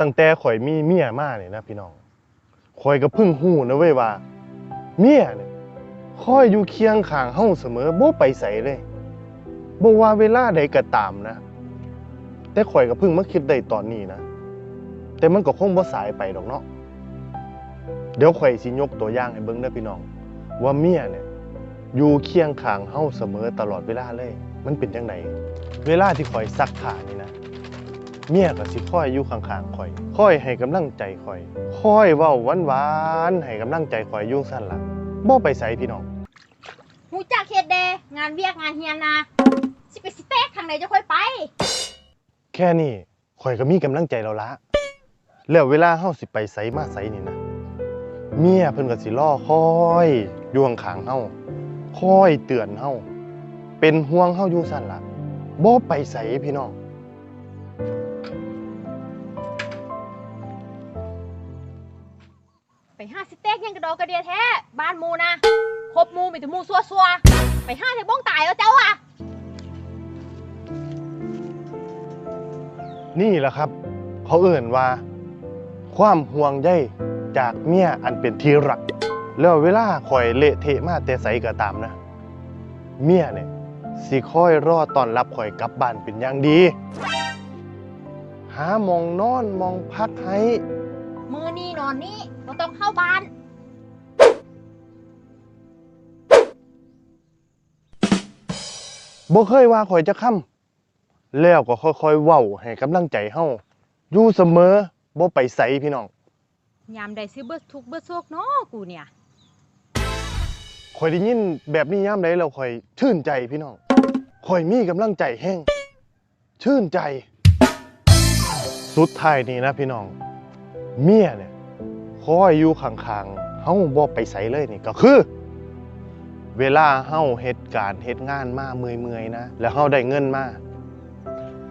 ตั้งแต่ข่อยมีเมียมาเนี่ยนะพี่น้องข่อยก็เพิ่งฮู้นะเว้ยว่า เมียเนี่ยคอยอยู่เคียงข้างเฮาเสมอบ่ไปไสเลยบ่ว่าเวลาใดก็ตามนะ แต่ข่อยก็เพิ่งมาคิดได้ตอนนี้นะ แต่มันก็คงบ่สายไปดอกเนาะเดี๋ยวข่อยสิยกตัวอย่างให้เบิ่งเด้อพี่น้อง ว่าเมียเนี่ยอยู่เคียงข้างเฮาเสมอตลอดเวลาเลย มันเป็นจังไดเวลาที่ข่อยซักผ้านี่นะ เมียก็สิคอยอยู่ข้างๆข่อยคอยให้กำลังใจข่อยคอยเว้าหวานๆให้กำลังใจข่อยอยู่ซั่นล่ะบ่ไปไสพี่น้องหูจักเฮ็ดเดงานเวียกงานเฮียนนะสิไปสิเต๊กทางไหนจะค่อยไป แค่นี้ข่อยก็มีกำลังใจแล้วละแล้วเวลาเฮาสิไปไสมาไสนี่นะเมียเพิ่นก็สิรอคอยอยู่ข้างๆเฮาคอยเตือนเฮาเป็นห่วงเฮาอยู่ซั่นล่ะบ่ไปไสพี่น้อง ห้าสิเต๊กยังกระโดดกระเดียแท้ บ้านมูนะครบมูมีแต่มูซัวซัวไปห้าเทบ้องตายแล้วเจ้าอะ นี่แหละครับ เขาเอื่นว่า ความห่วงใยจากเมียอันเป็นที่รัก แล้วเวลาคอยเละเทะมาแต่ใสก็ตามนะ เมียเนี่ยสิคอยรอตอนรับคอยกลับบ้านเป็นอย่างดี หามองนอนมองพักให้ นี่นอนนี่เราต้องเข้าบ้าน บ่เคยว่าคอยจะค้ำแล้วก็ค่อยๆเว้าให้กำลังใจเฮาอยู่เสมอบ่ไปใสพี่น้อง ยามใดซื้อเบิดทุกข์เบิดโศกเนาะกูเนี่ยคอยได้ยินแบบนี้ยามใดแล้วคอยชื่นใจพี่น้องคอยมีกำลังใจแห้งชื่นใจ สุดท้ายนี้นะพี่น้อง เมียเนี่ย คอยอยู่ข้างๆเฮาบ่ไปไสเลยนี่ก็คือ เวลาเฮาเฮ็ดการเฮ็ดงานมาเมื่อยๆนะ แล้วเฮาได้เงินมา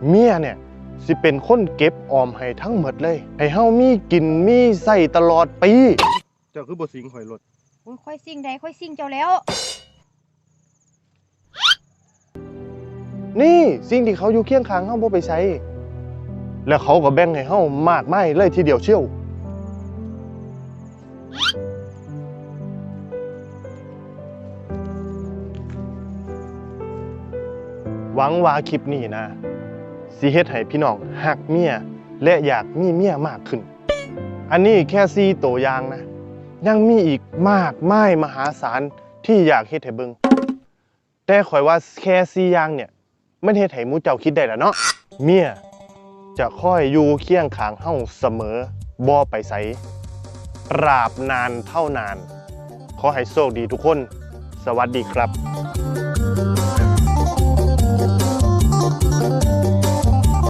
เมียเนี่ยสิเป็นคนเก็บออมให้ทั้งหมดเลย ให้เฮามีกินมีใส่ตลอดปีเจ้าคือบ่สิงข่อยรถโอ้ยค่อยสิ่งใดค่อยสิ่งเจ้าแล้ว นี่สิ่งที่เขาอยู่เคียงข้างเฮาบ่ไปใช้แล้วเขาก็แบ่งให้เฮามากมายเลยทีเดียวเชียว หวังว่าคลิปนี้นะสิเฮ็ดให้พี่น้องหักเมียและอยากมีเมียมากขึ้น อันนี้แค่ซีตัวอย่างนะ ยังมีอีกมากมายมหาศาลที่อยากเฮ็ดให้เบิงแต่ข่อยว่าแค่สี่อย่างเนี่ยมันเฮ็ดให้หมูเจ้าคิดได้แล้วเนาะเมียจะคอยอยู่เคียงข้างเฮาเสมอบ่ไปไส ตราบนานเท่านาน ขอให้โชคดีทุกคน สวัสดีครับ